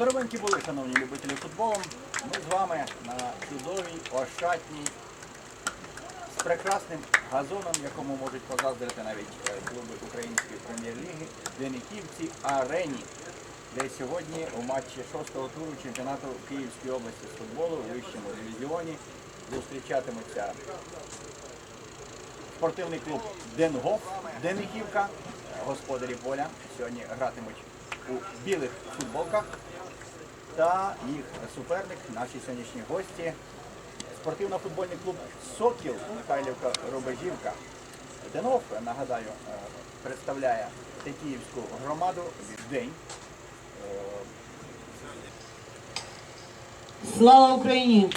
Здоровенькі були, шановні любителі футболу. Ми з вами на чудовій, ощадній, з прекрасним газоном, якому можуть позаздрити навіть е, клуби української прем'єр-ліги, Дениківці Арені, де сьогодні у матчі шостого туру чемпіонату Київської області з футболу у вищому дивізіоні зустрічатимуться спортивний клуб Денгоф Дениківка, господарі поля. Сьогодні гратимуть у білих футболках. Та їх суперник, наші сьогоднішні гості, спортивно-футбольний клуб Сокіл Михайлівка Рубежівка. Денов, нагадаю, е, представляє Тетіївську громаду день. Слава Україні!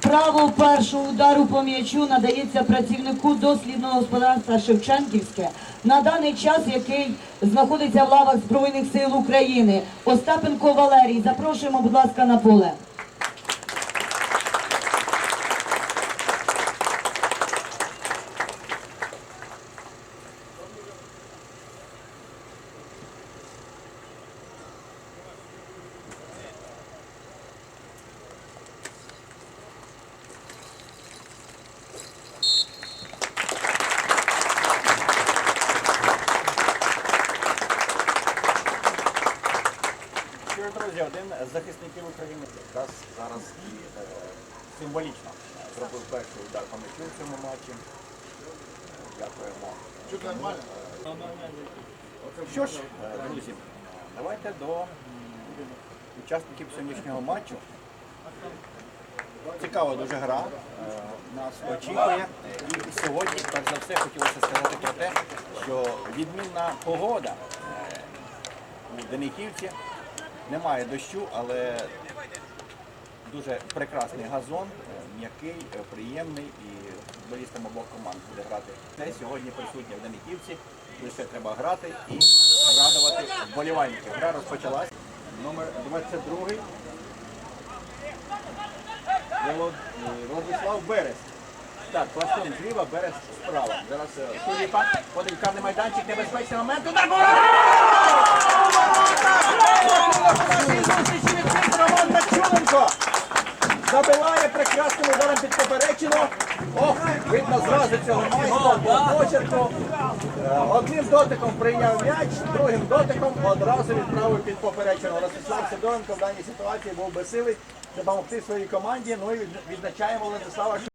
Право першого удару по м'ячу надається працівнику дослідного господарства Шевченківське на даний час, який знаходиться в лавах Збройних сил України. Остапенко Валерій, запрошуємо, будь ласка, на поле. Що ж, друзі, один з захисників Якраз зараз і е, символічно зробив перший удар по м'ячу в цьому матчі. Дякуємо. Чуть нормально? Що ж, е, друзі, давайте до м, учасників сьогоднішнього матчу. Цікава дуже гра. е, Нас очікує. І сьогодні, перш за все, хотілося сказати про те, що відмінна погода е, у Дениківці. Немає дощу, але дуже прекрасний газон, е, м'який, е, приємний і футболістам обох команд буде грати. Те сьогодні присутні в Дениківці. Лише треба грати і радувати вболівальників. Гра розпочалась. Номер 22 Волод- е, Владислав Берез. Так, пластун зліва, Берез справа. Зараз е, Куліпа, карний майданчик, небезпечний момент. Удар Роман Мачуленко забиває прекрасним ударом під поперечину. Ох, видно зразу цього майстра по почерку. Е, Одним дотиком прийняв м'яч, другим дотиком одразу відправив під поперечину. Ростислав Сидоренко в даній ситуації був безсилий допомогти своїй команді. Ну і відзначаємо Владислава.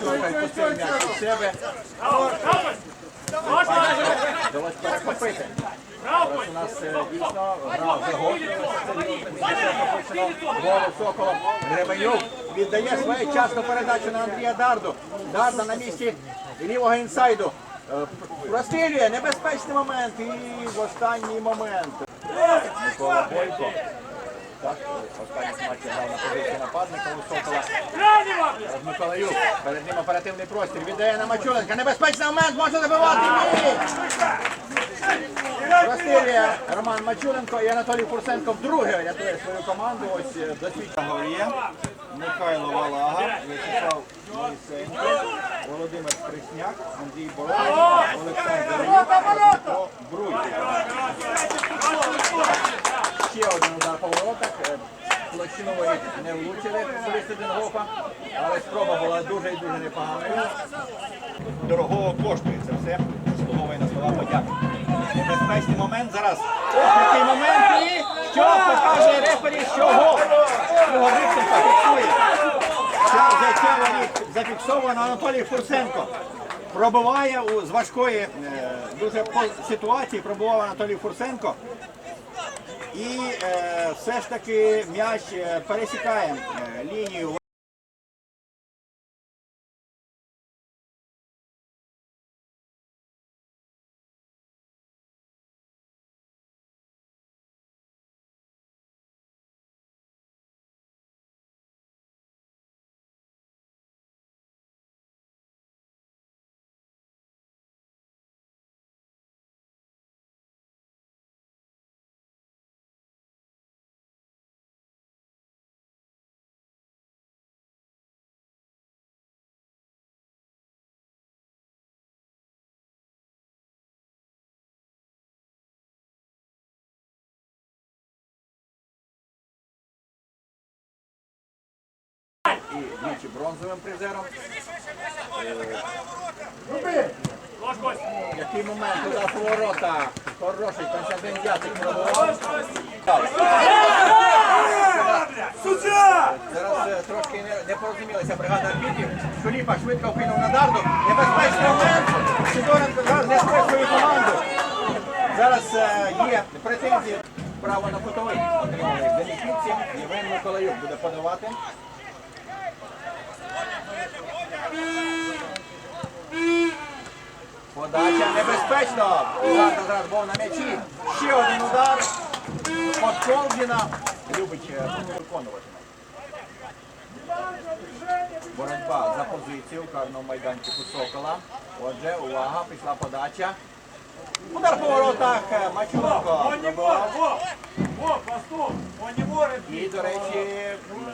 Мачуленко відпустив м'яч від себе. Вдалося перехопити. Зараз у нас е, дійсно гра загострилася. Голу Сокола. Гребенюк віддає своєчасну передачу на Андрія Дарду. Дарда на місці лівого інсайду. Е, Прострілює небезпечний момент і в останній момент. Микола Бойко. Так, останній матчі грав на позиції нападника у Сокола. Миколаюк. Перед ним оперативний простір. Віддає на Мачуленка. Небезпечний момент. Може забивати. Ні! Роман Мачуленко і Анатолій Фурсенко вдруге рятує свою команду. Ось е, досвідчений Горія, Михайло Валага, В'ячеслав Моїсенко, Володимир Крисняк, Андрій Борович, Олександр Дмитро Бруй. Ще один удар по воротах. Е, Площинової не влучили солісти Денгофа, але спроба була дуже і дуже непоганою. Дорогого коштує це все. Заслуговує на слова подяки. Небезпечний момент зараз. Ох, який момент і що показує рефері, що гол. Його Вікторка фіксує. Ця взяття воріт зафіксовано Анатолій Фурсенко. Пробиває у, з важкої е, дуже ситуації, пробував Анатолій Фурсенко. І е, все ж таки м'яч е, пересікає е, лінію і двічі бронзовим призером. Який момент удар по воротах. Хороший Константин Яцик пробував. Зараз е, трошки не, порозумілися бригада арбітрів. Шуліпа швидко вкинув на дарду. Небезпечний момент. Сидоренко зараз не спить команду. Зараз е, є претензії. Право на отримали Денисівці. Євген Миколаюк буде подавати. Подача небезпечно. Удар зараз був на м'ячі. Ще один удар. Подколдіна. Любить е, виконувати. Боротьба за позицію в карному майданчику Сокола. Отже, увага, пішла подача. Удар по воротах. е, І, до речі,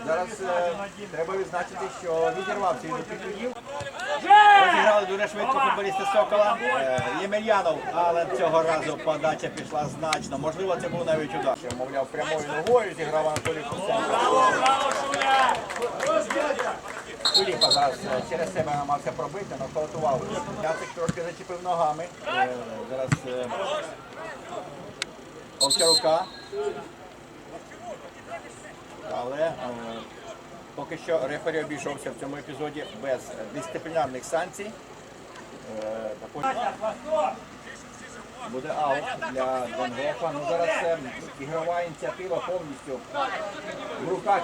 зараз е, треба відзначити, що відірвався від епізодів. Розіграли дуже швидко футболісти Сокола. Е, Ємельянов, але цього разу подача пішла значно. Можливо, це був навіть удар. Мовляв, прямою ногою зіграв Анатолій Куценко. Куліпа зараз е, через себе намагався пробити, але вготував. Яцик трошки зачепив ногами. Зараз е, Овчарука. Але поки що рефері обійшовся в цьому епізоді без дисциплінарних санкцій. Буде аут для Денгофа. Ну, зараз е, ігрова ініціатива повністю в руках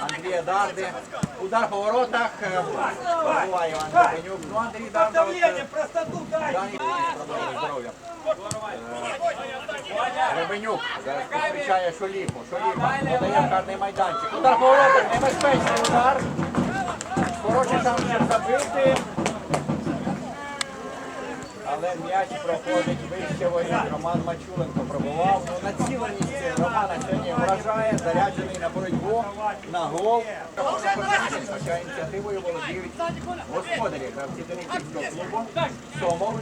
Андрія Дарди. Удар по воротах. е, Буває Іван. Ну, Андрій Дарда. от, Простоту дай. Проблеми здоров'я. Гребенюк зараз зустрічає Шоліпу. Шоліпа подає в карний майданчик. Удар по воротах, небезпечний удар. Шанс щоб забити. Але м'яч проходить вище воріт. Роман Мачуленко пробував. Ну, націленість Романа сьогодні вражає, заряджений на боротьбу, на гол. Хоча ініціативою володіють господарі гравці Денисівського клубу. Сомов.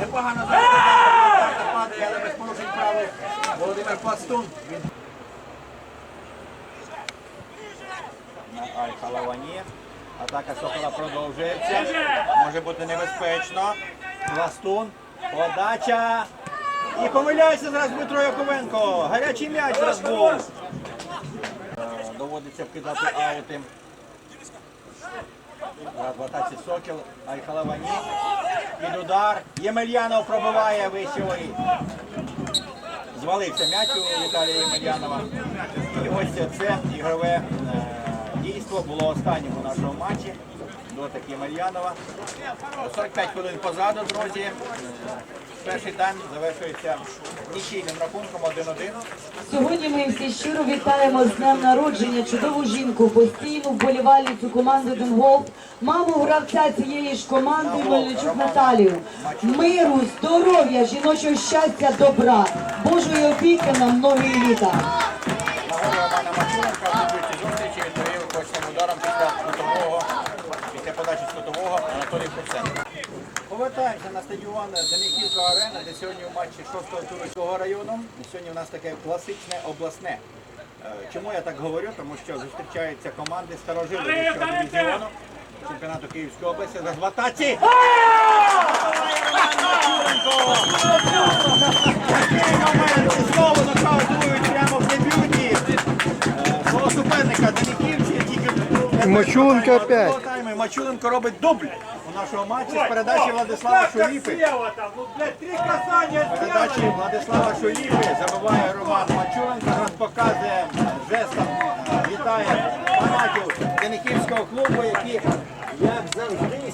Непогано падає, але без порушень правил. Володимир Пластун. На Аль-Халавані. Атака Сокола продовжується. Може бути небезпечно. Пластун. Подача. І помиляється зараз Дмитро Яковенко. Гарячий м'яч зараз був. Е, Доводиться вкидати аути. В атаці Сокіл. Аль-Халавані. Під удар. Ємельянов пробиває вище. Звалився м'яч у Віталія Ємельянова. І ось це ігрове е, дійство було останнім у нашому матчі. Дотик Ємельянова. 45 хвилин позаду, друзі. Е, Перший тайм завершується нічийним рахунком 1-1. Сьогодні ми всі щиро вітаємо з днем народження чудову жінку, постійну вболівальницю команди Денгоф, маму гравця цієї ж команди Мельничук Наталію. Миру, здоров'я, жіночого щастя, добра, Божої опіки на многі літа. Повертаємося на стадіон Деміківка Арена, де сьогодні у матчі 6-го туру цього району. Сьогодні у нас таке класичне обласне. Чому я так говорю? Тому що зустрічаються команди старожилів дивізіону чемпіонату Київської області за зватаці. Знову нокаутують прямо в дебюті свого тільки Мачуленко опять. Мачуленко робить дубль у матча з передачі Владислава Шуліпи. ну, Передачі. Владислава Шуліпи забиває Роман Мачуленко, Раз показує жестом, е, вітає фанатів Денихівського клубу, які, як завжди,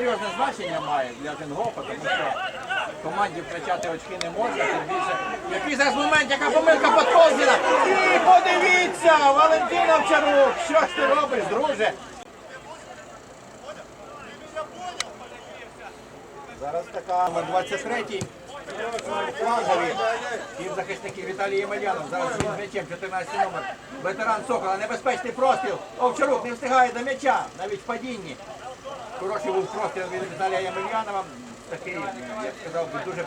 Серйозне значення має для Зенгофа, тому що команді втрачати очки не можна, тим більше. Який зараз момент, яка помилка Подколзіна. І подивіться, Валентин Овчарук, що ж ти робиш, друже? Зараз така номер 23-й. Флангові півзахисники Віталій Ємельянов. Зараз він з м'ячем 14 номер. Ветеран Сокола. Небезпечний простріл. Овчарук не встигає до м'яча, навіть в падінні. Хороший був простріл від Віталія Ємельянова. Такий, я б сказав, би, дуже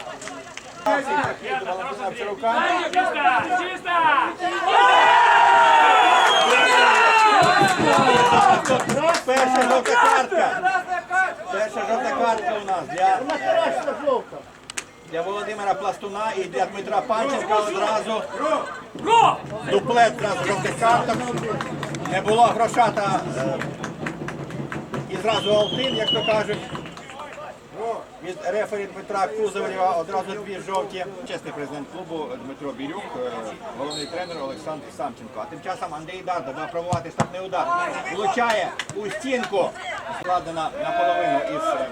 Валентина! Чисто! Перша жовта картка. Перша жовта картка у нас для, для Володимира Пластуна і для Дмитра Панченка одразу. Дуплет у нас жовтих карток. Не було грошата е, і зразу Алтин, як то кажуть. Від рефері Дмитра Кузовлєва одразу дві жовті. Чесний президент клубу Дмитро Бірюк, е, головний тренер Олександр Самченко. А тим часом Андрій Дарда буде пробувати штрафний удар. Влучає у стінку, складена наполовину із е,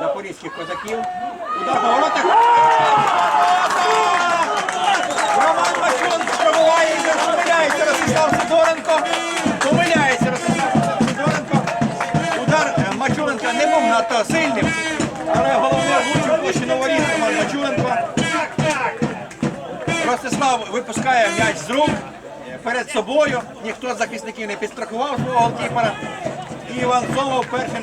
запорізьких козаків. Удар по воротах. Роман Мачун пробуває і вже помиляється Ростислав Сидоренко. Сильним, але головне влучив площі воріт Роман Мачуленко. Ростислав випускає м'яч з рук перед собою. Ніхто з захисників не підстрахував свого голкіпера. І Іван Зомов перший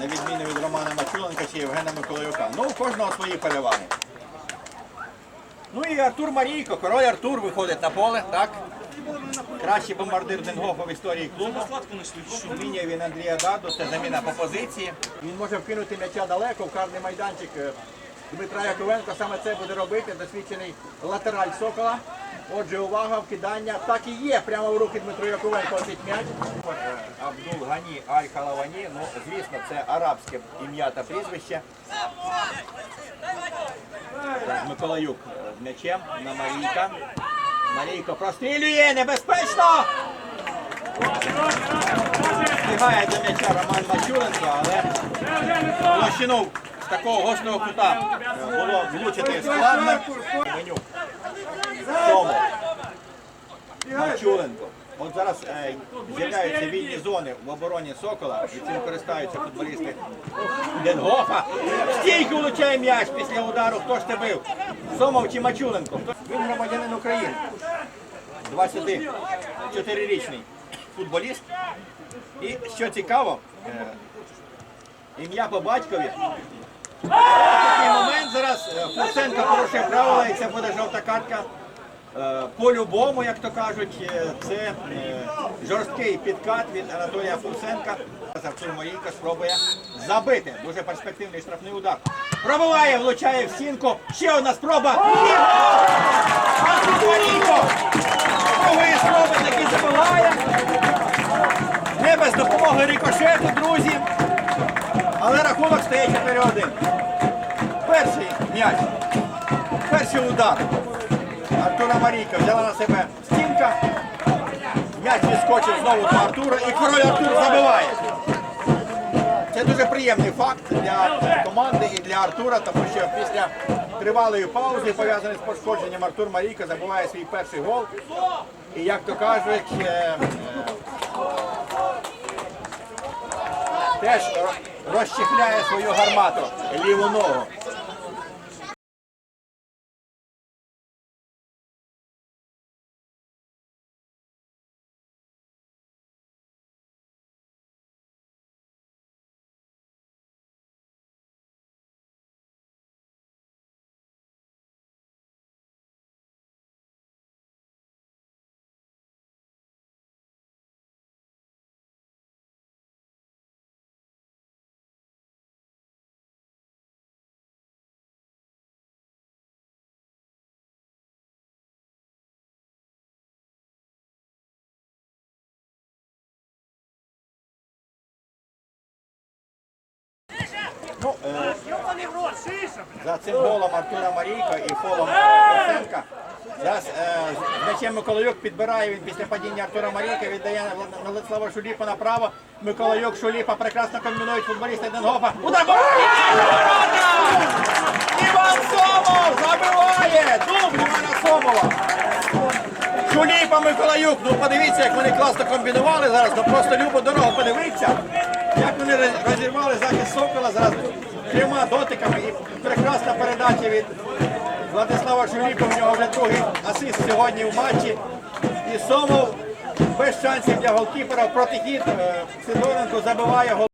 на відміну від Романа Мачуленка чи Євгена Миколайука. Ну, у кожного свої переваги. Ну і Артур Марійко, король Артур виходить на поле, так? Кращий бомбардир Денгофа в історії клубу. Вміння він Андрія Даду, це заміна по позиції. Він може вкинути м'яча далеко в карний майданчик Дмитра Яковенко. Саме це буде робити досвідчений латераль Сокола. Отже, увага, вкидання. Так і є. Прямо в руки Дмитру Яковенко летить м'яч. Е, Абдул Гані Аль Халавані. Ну, звісно, це арабське ім'я та прізвище. Миколаюк е, м'ячем на Марійка. Марійко прострілює, небезпечно! Встигає до м'яча Роман Мачуленко, але площину з такого гострого кута було влучити складно. Меню. Тому. Мачуленко. От зараз е, з'являються вільні зони в обороні Сокола, і цим користаються футболісти Денгофа. Стійку влучає м'яч після удару. Хто ж це бив? Сомов чи Мачуленко? Він громадянин України. 24-річний футболіст. І що цікаво, е, ім'я по батькові. Такий момент зараз е, Фурсенко порушує правила і це буде жовта картка. Е, По-любому, як то кажуть, е, це е, жорсткий підкат від Анатолія Фурсенка. Артур Моїнко спробує забити. Дуже перспективний штрафний удар. Пробиває, влучає в стінку. Ще одна спроба. І! Моїнко! Другої спроби таки забиває. Не без допомоги рикошету, друзі. Але рахунок стає 4-1. Перший м'яч. Перший удар. Артура Марійка взяла на себе стінка. М'яч відскочив знову до Артура і король Артур забиває. Це дуже приємний факт для команди і для Артура, тому що після тривалої паузи, пов'язаної з пошкодженням, Артур Марійка забиває свій перший гол. І як то кажуть, е, е, теж розчехляє свою гармату ліву ногу. За цим голом Артура Марійка і фолом Косенка. Зараз е, м'ячем Миколайок підбирає він після падіння Артура Марійка, віддає на, Влад- на Владислава Шуліпа направо. Миколайок, Шуліпа прекрасно комбінують футболісти Денгофа. Удар! Іван Сомов забиває! Дубль Івана Сомова! Шуліпа Миколаюк, ну подивіться, як вони класно комбінували зараз, ну просто любо дорогу подивіться, як вони розірвали захист Сокола зразу трьома дотиками і прекрасна передача від Владислава Жуліпа, у нього вже другий асист сьогодні в матчі. І Сомов без шансів для голкіпера протихід е, Сидоренко забиває гол.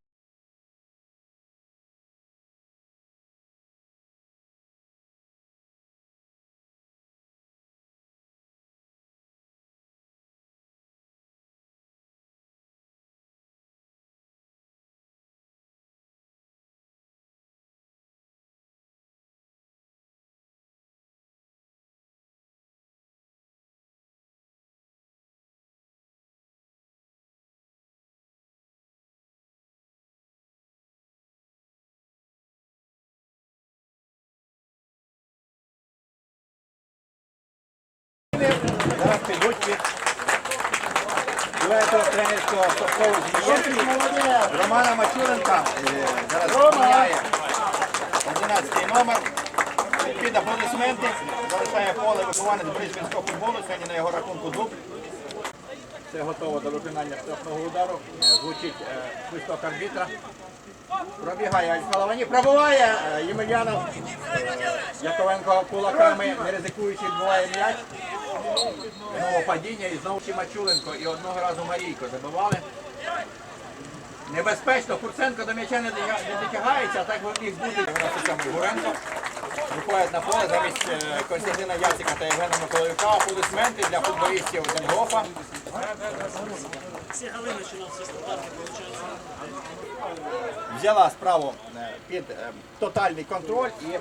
Дуету тренерського Совкову Змієвський. Романа Мачуренка е, зараз міняє 11 номер. Під аплодисменти залишає поле вихованець брисбінського футболу. Сьогодні на його рахунку дубль. Це готово до виконання штрафного удару. Е, Звучить е, свисток арбітра. Пробігає Альфалавані, пробиває е, Ємельянов. Яковенко кулаками, не ризикуючи, відбуває м'яч. Знову падіння і знову Чимачуленко і одного разу Марійко забивали. Небезпечно, Курценко до м'яча не дотягається, а так бути. 97-й Гуренко. Виходять на поле замість е, Константина Яцика та Євгена Миколаюка. Аплодисменти для футболістів Денгофа. Взяла справу е, під е, тотальний контроль і!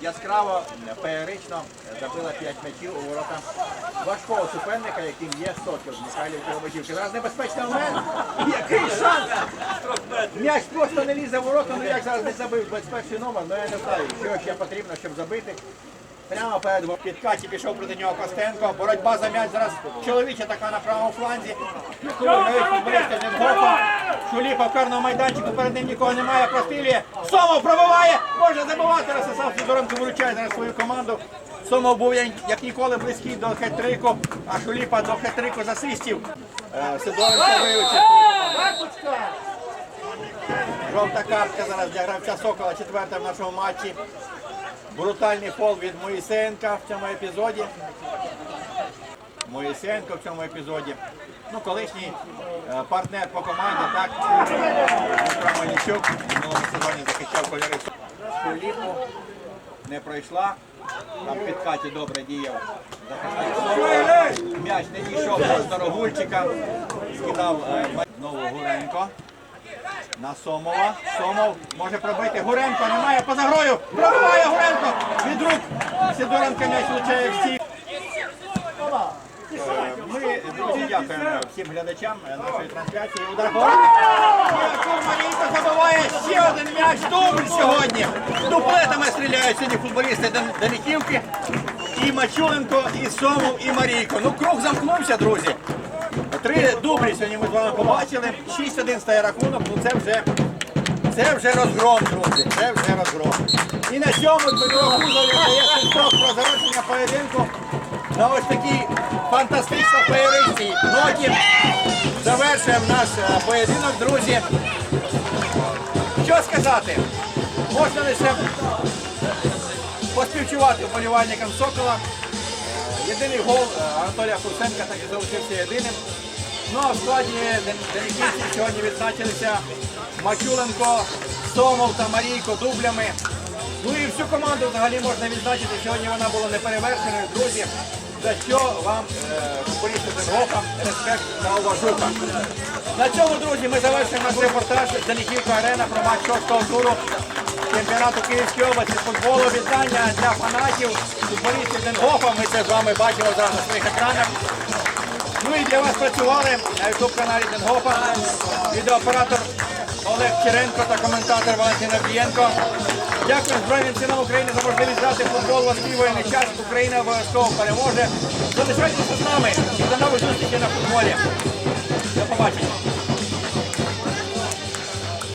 Яскраво, феєрично забила 5 м'ячів у ворота важкого суперника, яким є Сокіл Михайлів Кілобачівки. Зараз небезпечний момент. Який шанс! М'яч просто не лізе в ворота, ну як зараз не забив 21 номер, ну я не знаю, що ще потрібно, щоб забити. Прямо перед підкаті пішов проти нього Костенко. Боротьба за м'яч зараз чоловіча така на правому фланзі. Футболісти Денгофа. Шуліпа в карному майданчику, перед ним нікого немає, прострілює. Сомов пробиває, може забивати. Ростислав Сидоренко виручає зараз свою команду. Сомов був як ніколи близький до хет-трику, а Шуліпа до хет-трику з асистів. Е, Сидоренко вивчив. Жовта картка зараз для гравця Сокола, четверта в нашому матчі. Брутальний фол від Моїсенка в цьому епізоді. Моїсенко в цьому епізоді. Ну, колишній е, партнер по команді, так. Дмитро Мельничук в минулому сезоні захищав кольори Шуліпу. Не пройшла. Там під Каті добре діяв. М'яч не дійшов до Рогульчика. Скидав е, знову Гуренко. На Сомова. Сомов може пробити. Гуренко немає поза грою. Пробиває Гуренко. Від рук. Сидоренко м'яч влучає всі. Е, Ми дуже дякуємо всім глядачам нашої трансляції. Удар Марійко забиває ще один м'яч. Дубль сьогодні. Дуплетами стріляють сьогодні футболісти Даниківки. І Мачуленко, і Сомов, і Марійко. Ну круг замкнувся, друзі. Три дублі сьогодні ми з вами побачили. 6-1 стає рахунок, ну це вже, це вже розгром, друзі. Це вже розгром. І на цьому Дмитро Гузов дає свисток про завершення поєдинку. На ось такій фантастично феєричній ноті. Завершуємо наш е, поєдинок, друзі. Що сказати? Можна лише поспівчувати вболівальникам Сокола. Єдиний гол е, Анатолія Курсенка так і залишився єдиним. Ну а в складі Ден- сьогодні відзначилися Мачуленко, Сомов та Марійко дублями. Ну і всю команду взагалі можна відзначити. Сьогодні вона була неперевершеною, друзі. За що вам, е, футболісти Денгофа, респект та уважуха. На цьому, друзі, ми завершуємо наш репортаж з Арена про матч шостого туру чемпіонату Київської області футболу. Вітання для фанатів, футболістів Денгофа. Ми це з вами бачимо зараз на своїх екранах. Ну і для вас працювали на ютуб каналі Денгофа. Відеооператор Олег Черенко та коментатор Валентин Авдієнко. Дякую Збройним силам України за можливість грати футбол важкий воєнний час. Україна обов'язково переможе. Залишайтеся з нами і до нових зустрічей на футболі. До побачення.